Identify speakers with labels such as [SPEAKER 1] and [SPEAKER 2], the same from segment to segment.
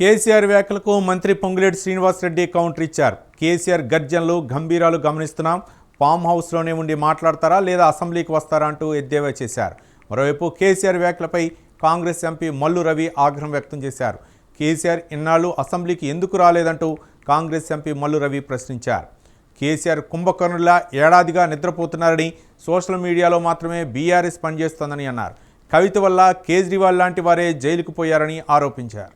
[SPEAKER 1] కేసీఆర్ వ్యాఖ్యలకు మంత్రి పొంగులేటి శ్రీనివాసరెడ్డి కౌంటర్ ఇచ్చారు. కేసీఆర్ గర్జనలు గంభీరాలు గమనిస్తున్నాం. ఫామ్ హౌస్లోనే ఉండి మాట్లాడతారా లేదా అసెంబ్లీకి వస్తారా అంటూ ఎద్దేవా చేశారు. మరోవైపు కేసీఆర్ వ్యాఖ్యలపై కాంగ్రెస్ ఎంపీ మల్లు రవి ఆగ్రహం వ్యక్తం చేశారు. కేసీఆర్ ఇన్నాళ్ళు అసెంబ్లీకి ఎందుకు రాలేదంటూ కాంగ్రెస్ ఎంపీ మల్లు రవి ప్రశ్నించారు. కేసీఆర్ కుంభకర్ణులా ఏడాదిగా నిద్రపోతున్నారని సోషల్ మీడియాలో మాత్రమే బీఆర్ఎస్ పనిచేస్తోందని అన్నారు. కవిత వల్ల కేజ్రీవాల్ లాంటి వారే జైలుకు పోయారని ఆరోపించారు.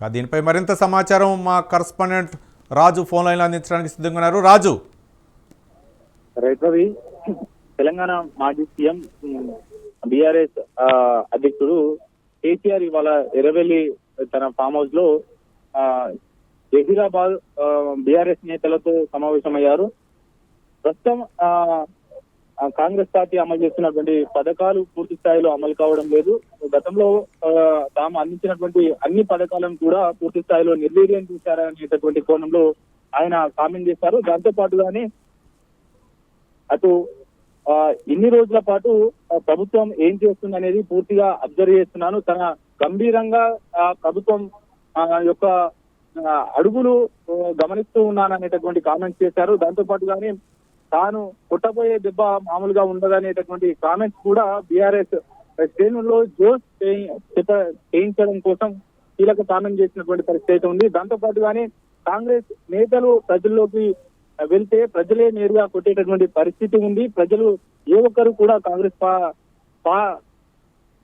[SPEAKER 1] దీనిపై మరింత సమాచారం మా కరస్పాండెంట్ రాజు ఫోన్ లైన్ అందించడానికి సిద్ధంగా ఉన్నారు. రాజు.
[SPEAKER 2] రైతవి తెలంగాణ మాజీ సీఎం బీఆర్ఎస్ అధ్యక్షుడు కేసీఆర్ ఇవాళ ఎరవెల్లి తన ఫామ్ హౌస్లో ఆ, జహీరాబాద్ బీఆర్ఎస్ నేతలతో సమావేశమయ్యారు. ప్రస్తుతం ఆ, కాంగ్రెస్ పార్టీ అమలు చేస్తున్నటువంటి పథకాలు పూర్తి స్థాయిలో అమలు కావడం లేదు. గతంలో తాము అందించినటువంటి అన్ని పథకాలను కూడా పూర్తి స్థాయిలో నిర్వీర్యం చేశారనేటటువంటి కోణంలో ఆయన కామెంట్ చేశారు. దాంతో పాటుగానే అటు ఇన్ని రోజుల పాటు ప్రభుత్వం ఏం చేస్తుంది అనేది పూర్తిగా అబ్జర్వ్ చేస్తున్నాను. తన గంభీరంగా ఆ, ప్రభుత్వం ఆ, యొక్క అడుగులు గమనిస్తూ ఉన్నాను అనేటటువంటి కామెంట్స్ చేశారు. దాంతో పాటుగానే తాను పుట్టబోయే దెబ్బ మామూలుగా ఉండదనేటటువంటి కామెంట్స్ కూడా బీఆర్ఎస్ శ్రేణుల్లో జోస్ చేయించడం కోసం కీలక కామెంట్ చేసినటువంటి పరిస్థితి అయితే ఉంది. దాంతో పాటుగానే కాంగ్రెస్ నేతలు ప్రజల్లోకి వెళ్తే ప్రజలే నేరుగా కొట్టేటటువంటి పరిస్థితి ఉంది. ప్రజలు ఏ ఒక్కరు కూడా కాంగ్రెస్ పా- పా-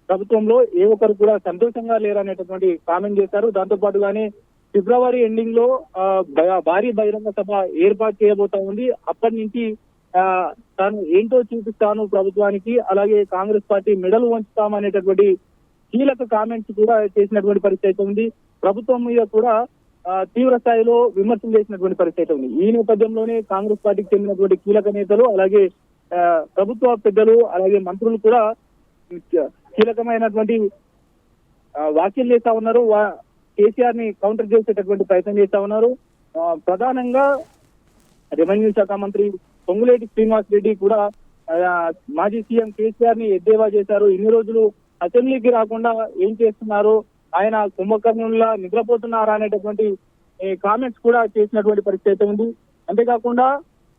[SPEAKER 2] ప్రభుత్వంలో ఏ ఒక్కరు కూడా సంతోషంగా లేరనేటటువంటి కామెంట్ చేశారు. దాంతో పాటుగానే ఫిబ్రవరి ఎండింగ్లో భారీ బహిరంగ సభ ఏర్పాటు చేయబోతా ఉంది. అప్పటి నుంచి ఆ, తాను ఏంటో చూపిస్తాను ప్రభుత్వానికి. అలాగే కాంగ్రెస్ పార్టీ మెడలు వంచుతామనేటటువంటి కీలక కామెంట్స్ కూడా చేసినటువంటి పరిస్థితి అయితే ఉంది. ప్రభుత్వం మీద కూడా తీవ్ర స్థాయిలో విమర్శలు చేసినటువంటి పరిస్థితి అయితే ఉంది. ఈ నేపథ్యంలోనే కాంగ్రెస్ పార్టీకి చెందినటువంటి కీలక నేతలు అలాగే ఆ, ప్రభుత్వ పెద్దలు అలాగే మంత్రులు కూడా కీలకమైనటువంటి వ్యాఖ్యలు చేస్తా ఉన్నారు. వా- కేసీఆర్ని కౌంటర్ చేసేటటువంటి ప్రయత్నం చేస్తా ఉన్నారు. ప్రధానంగా రెవెన్యూ శాఖ మంత్రి పొంగులేటి శ్రీనివాస్ రెడ్డి కూడా మాజీ సీఎం కేసీఆర్ని ఎద్దేవా చేశారు. ఇన్ని రోజులు అసెంబ్లీకి రాకుండా ఏం చేస్తున్నారు? ఆయన కుంభకర్ణుల్లా నిద్రపోతున్నారా అనేటటువంటి కామెంట్స్ కూడా చేసినటువంటి పరిస్థితి అయితే ఉంది. అంతేకాకుండా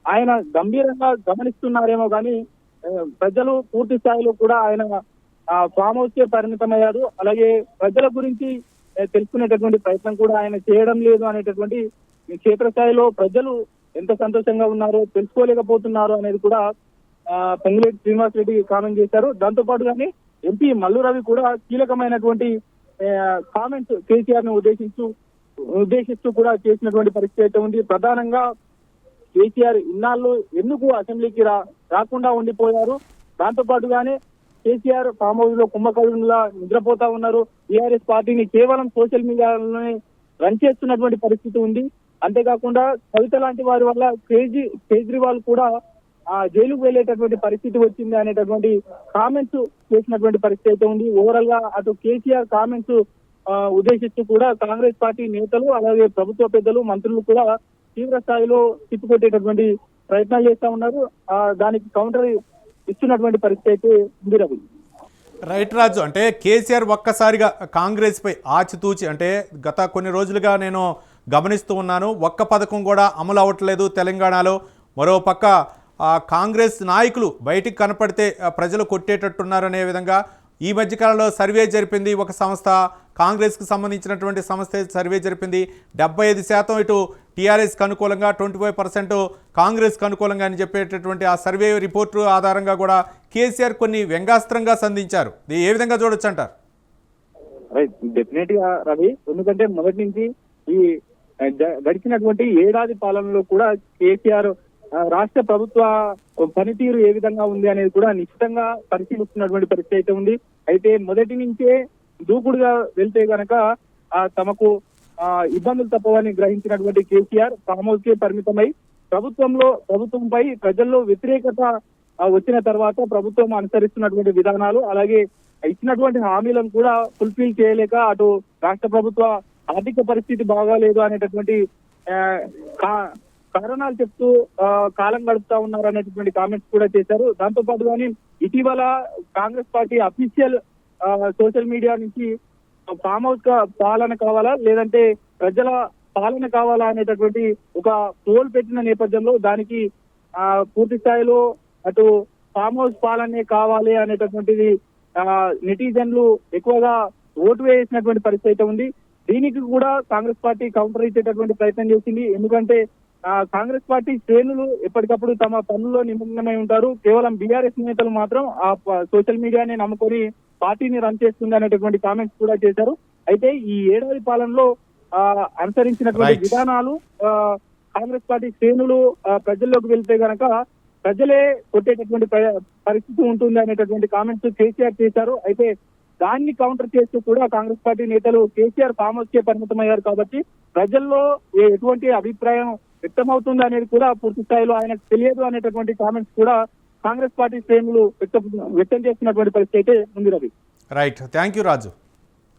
[SPEAKER 2] ఆయన గంభీరంగా గమనిస్తున్నారేమో కానీ ప్రజలు పూర్తి స్థాయిలో కూడా ఆయన ఫామ్ హౌస్ కే పరిమితమయ్యారు. అలాగే ప్రజల గురించి తెలుసుకునేటటువంటి ప్రయత్నం కూడా ఆయన చేయడం లేదు అనేటటువంటి క్షేత్రస్థాయిలో ప్రజలు ఎంత సంతోషంగా ఉన్నారో తెలుసుకోలేకపోతున్నారు అనేది కూడా ఆ, పొంగులేటి శ్రీనివాస్ రెడ్డి కామెంట్ చేశారు. దాంతో పాటుగానే ఎంపీ మల్లు రవి కూడా కీలకమైనటువంటి కామెంట్స్ కేసీఆర్ను ఉద్దేశించు ఉద్దేశిస్తూ కూడా చేసినటువంటి పరిస్థితి అయితే ఉంది. ప్రధానంగా కేసీఆర్ ఇన్నాళ్ళు ఎందుకు అసెంబ్లీకి రాకుండా ఉండిపోయారు? దాంతో పాటుగానే కేసీఆర్ ఫామ్ హౌస్లో కుంభకర్ణులా నిద్రపోతా ఉన్నారు. టీఆర్ఎస్ పార్టీని కేవలం సోషల్ మీడియాలోనే రన్ చేస్తున్నటువంటి పరిస్థితి ఉంది. అంతేకాకుండా కవిత లాంటి వారి వల్ల కేజీ కేజ్రీవాల్ కూడా ఆ జైలుకు వెళ్ళేటటువంటి పరిస్థితి వచ్చింది అనేటటువంటి కామెంట్స్ చేసినటువంటి పరిస్థితి అయితే ఉంది. ఓవరాల్గా అటు కేసీఆర్ కామెంట్స్ ఉద్దేశిస్తూ కూడా కాంగ్రెస్ పార్టీ నేతలు అలాగే ప్రభుత్వ పెద్దలు మంత్రులు కూడా తీవ్ర స్థాయిలో తిప్పికొట్టేటటువంటి ప్రయత్నాలు చేస్తా ఉన్నారు. ఆ దానికి కౌంటర్ ఇస్తున్నటువంటి పరిస్థితి అయితే ఉంది
[SPEAKER 1] రైట్ రాజు అంటే కేసీఆర్ ఒక్కసారిగా కాంగ్రెస్పై ఆచితూచి అంటే గత కొన్ని రోజులుగా నేను గమనిస్తూ ఉన్నాను ఒక్క పథకం కూడా అమలు అవ్వట్లేదు తెలంగాణలో. మరోపక్క కాంగ్రెస్ నాయకులు బయటికి కనపడితే ప్రజలు కొట్టేటట్టున్నారనే విధంగా ఈ మధ్యకాలంలో సర్వే జరిపింది ఒక సంస్థ కాంగ్రెస్కి సంబంధించినటువంటి సంస్థ సర్వే జరిపింది. డెబ్బై ఐదు శాతం ఇటు టీఆర్ఎస్కి అనుకూలంగా ట్వంటీ ఫైవ్ పర్సెంట్ కాంగ్రెస్కు అనుకూలంగా అని చెప్పేటటువంటి ఆ సర్వే రిపోర్టు ఆధారంగా కూడా కేసీఆర్ కొన్ని వ్యంగాస్త్రంగా సంధించారు. ఏ విధంగా చూడొచ్చు అంటారు?
[SPEAKER 2] రైట్ డెఫినెట్గా రవి. ఎందుకంటే మొదటి నుంచి ఈ గడిచినటువంటి ఏడాది పాలనలో కూడా కేసీఆర్ ఆ, రాష్ట్ర ప్రభుత్వ పనితీరు ఏ విధంగా ఉంది అనేది కూడా నిశ్చితంగా పరిశీలిస్తున్నటువంటి పరిస్థితి అయితే ఉంది. అయితే మొదటి నుంచే దూకుడుగా వెళ్తే గనక తమకు ఇబ్బందులు తప్పవని గ్రహించినటువంటి కేసీఆర్ ఫామ్ హౌస్ కే పరిమితమై ప్రభుత్వంలో ప్రభుత్వంపై ప్రజల్లో వ్యతిరేకత వచ్చిన తర్వాత ప్రభుత్వం అనుసరిస్తున్నటువంటి విధానాలు అలాగే ఇచ్చినటువంటి హామీలను కూడా ఫుల్ఫిల్ చేయలేక అటు రాష్ట్ర ప్రభుత్వ ఆర్థిక పరిస్థితి బాగాలేదు అనేటటువంటి కా- కారణాలు చెప్తూ కాలం గడుపుతా ఉన్నారు అనేటటువంటి కామెంట్స్ కూడా చేశారు. దాంతో పాటుగానే ఇటీవల Congress party official social media నుంచి ఫామ్ హౌస్ పాలన కావాలా? లేదంటే ప్రజల పాలన కావాలా అనేటటువంటి ఒక పోల్ పెట్టిన నేపథ్యంలో దానికి ఆ, పూర్తి స్థాయిలో అటు ఫామ్ హౌస్ పాలనే కావాలి అనేటటువంటిది ఆ, నెటిజన్లు ఎక్కువగా ఓటు వేసినటువంటి పరిస్థితి అయితే ఉంది. దీనికి కూడా కాంగ్రెస్ పార్టీ కౌంటర్ ఇచ్చేటటువంటి ప్రయత్నం చేసింది. ఎందుకంటే ఆ, కాంగ్రెస్ పార్టీ శ్రేణులు ఎప్పటికప్పుడు తమ పనుల్లో నిమగ్నమై ఉంటారు. కేవలం బీఆర్ఎస్ నేతలు మాత్రం ఆ సోషల్ మీడియాని నమ్ముకొని పార్టీని రన్ చేస్తుంది అనేటటువంటి కామెంట్స్ కూడా చేశారు. అయితే ఈ ఏడాది పాలనలో అనుసరించినటువంటి. విధానాలు కాంగ్రెస్ పార్టీ శ్రేణులు ప్రజల్లోకి వెళ్తే గనక ప్రజలే కొట్టేటటువంటి పరిస్థితి ఉంటుంది అనేటటువంటి కామెంట్స్ కేసీఆర్ చేశారు. అయితే దాన్ని కౌంటర్ చేస్తూ కూడా కాంగ్రెస్ పార్టీ నేతలు కేసీఆర్ ఫామ్ హౌస్ కే పరిమితమయ్యారు కాబట్టి ప్రజల్లో ఎటువంటి అభిప్రాయం వ్యక్తమవుతుంది అనేది కూడా పూర్తి స్థాయిలో ఆయనకు తెలియదు అనేటటువంటి కామెంట్స్ కూడా కాంగ్రెస్ పార్టీ శ్రేణులు వ్యక్తం వ్యక్తం చేస్తున్నటువంటి పరిస్థితి అయితే ఉంది Ravi.
[SPEAKER 1] Right thank you Raju